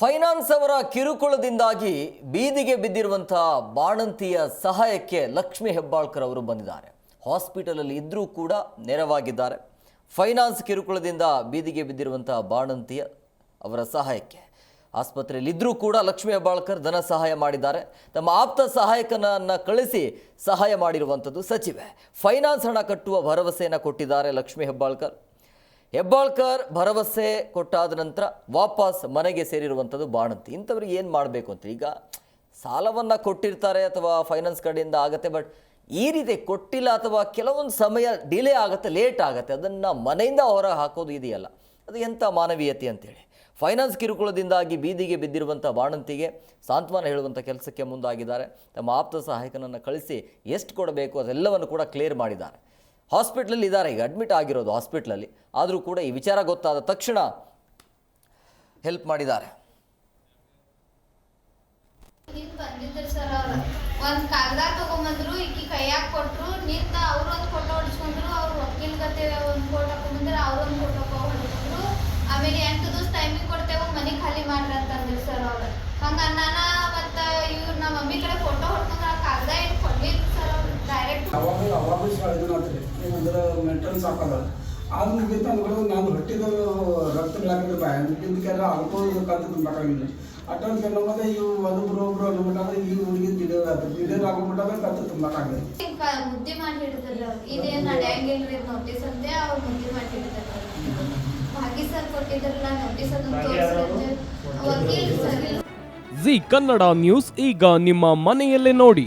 Finance ಅವರ ಕಿರುಕುಳದಿಂದಾಗಿ ಬೀದಿಗೆ ಬಿದ್ದಿರುವಂತಹ ಬಾಣಂತಿಯ ಸಹಾಯಕ್ಕೆ ಲಕ್ಷ್ಮಿ ಹೆಬ್ಬಾಳ್ಕರ್ ಅವರು ಬಂದಿದ್ದಾರೆ. ಹಾಸ್ಪಿಟಲಲ್ಲಿ ಇದ್ದರೂ ಕೂಡ ನೆರವಾಗಿದ್ದಾರೆ. ಫೈನಾನ್ಸ್ ಕಿರುಕುಳದಿಂದ ಬೀದಿಗೆ ಬಿದ್ದಿರುವಂತಹ ಬಾಣಂತಿಯ ಅವರ ಸಹಾಯಕ್ಕೆ ಆಸ್ಪತ್ರೆಯಲ್ಲಿ ಇದ್ದರೂ ಕೂಡ ಲಕ್ಷ್ಮಿ ಹೆಬ್ಬಾಳ್ಕರ್ ಧನ ಸಹಾಯ ಮಾಡಿದ್ದಾರೆ. ತಮ್ಮ ಆಪ್ತ ಸಹಾಯಕನನ್ನು ಕಳಿಸಿ ಸಹಾಯ ಮಾಡಿರುವಂಥದ್ದು ಸಚಿವೆ. ಫೈನಾನ್ಸ್ ಹಣ ಕಟ್ಟುವ ಭರವಸೆಯನ್ನು ಕೊಟ್ಟಿದ್ದಾರೆ ಲಕ್ಷ್ಮಿ ಹೆಬ್ಬಾಳ್ಕರ್. ಹೆಬ್ಬಾಳ್ಕರ್ ಭರವಸೆ ಕೊಟ್ಟಾದ ನಂತರ ವಾಪಸ್ ಮನೆಗೆ ಸೇರಿರುವಂಥದ್ದು ಬಾಣಂತಿ. ಇಂಥವ್ರಿಗೆ ಏನು ಮಾಡಬೇಕು ಅಂತ ಈಗ ಸಾಲವನ್ನು ಕೊಟ್ಟಿರ್ತಾರೆ ಅಥವಾ ಫೈನಾನ್ಸ್ ಕಡೆಯಿಂದ ಆಗುತ್ತೆ ಬಟ್ ಈ ರೀತಿ ಕೊಟ್ಟಿಲ್ಲ ಅಥವಾ ಕೆಲವೊಂದು ಸಮಯ ಡಿಲೇ ಆಗುತ್ತೆ ಲೇಟ್ ಆಗುತ್ತೆ, ಅದನ್ನು ಮನೆಯಿಂದ ಹೊರ ಹಾಕೋದು ಇದೆಯಲ್ಲ, ಅದು ಎಂಥ ಮಾನವೀಯತೆ ಅಂತೇಳಿ. ಫೈನಾನ್ಸ್ ಕಿರುಕುಳದಿಂದಾಗಿ ಬೀದಿಗೆ ಬಿದ್ದಿರುವಂಥ ಬಾಣಂತಿಗೆ ಸಾಂತ್ವನ ಹೇಳುವಂಥ ಕೆಲಸಕ್ಕೆ ಮುಂದಾಗಿದ್ದಾರೆ. ತಮ್ಮ ಆಪ್ತ ಸಹಾಯಕನನ್ನು ಕಳಿಸಿ ಎಷ್ಟು ಕೊಡಬೇಕು ಅದೆಲ್ಲವನ್ನು ಕೂಡ ಕ್ಲಿಯರ್ ಮಾಡಿದ್ದಾರೆ. ಹಾಸ್ಪಿಟ್ಲಲ್ಲಿ ಇದ್ದಾರೆ. ಈಗ ಅಡ್ಮಿಟ್ ಆಗಿರೋದು ಹಾಸ್ಪಿಟ್ಲಲ್ಲಿ. ಆದರೂ ಕೂಡ ಈ ವಿಚಾರ ಗೊತ್ತಾದ ತಕ್ಷಣ ಹೆಲ್ಪ್ ಮಾಡಿದ್ದಾರೆ. ಒಂದ್ ಕಾಗದ ತಗೊಂಬಂದ್ರು, ಈಕಿ ಕೈಯಾಗ ಕೊಟ್ರು ಅವಾಗ ಅವಾಗ ಇದು ಮಾಡ್ತೀರಿ. ಏನಂದ್ರೆ ಮೆಂಟಲ್ ಸಾಕಲ್ಲ. ಆದ್ರೆ ಮುಗಿತ ನಾನು ಹೊಟ್ಟಿದ ರಕ್ತಗಳಾಗಿದ್ರೆ ಬಾಯ ಬಿದ್ದಕ್ಕೆಲ್ಲ ಅಳ್ಕೊಂಡು ಕಲ್ತು ತುಂಬಕ್ಕಾಗಿಲ್ಲ ಅಟೊಂದು ಕೆಲವು ಮತ್ತೆ ಇವು ಒಬ್ಬರು ಒಬ್ರು ಅನ್ಬಿಟ್ಟಾದ್ರೆ ಈ ಹುಡುಗಿ ದಿಢೀರ್ ಆಯ್ತು. ಕಲ್ತು ತುಂಬಕ್ಕಾಗಲ್ಲ ಕ- ಮುದ್ದೆ ಮಾಡಿ ಹಿಡಿದ್ರಲ್ಲ ಇದೇನ್ ನಡೆಯಂಗಿಲ್ರಿ ನೋಟಿಸ್ ಅಂತೆ ಅವ್ರು ಮುದ್ದೆ ಮಾಡಿ ಹಿಡಿದ್ರಲ್ಲ ಭಾಗಿ ಸರ್ ಕೊಟ್ಟಿದ್ರಲ್ಲ ನೋಟಿಸ್ ಅದು ತೋರಿಸ್ರಿ ವಕೀಲ್ ಸರ್ ಜಿ ಕನ್ನಡ ನ್ಯೂಸ್ ಈಗ ನಿಮ್ಮ ಮನೆಯಲ್ಲೇ ನೋಡಿ.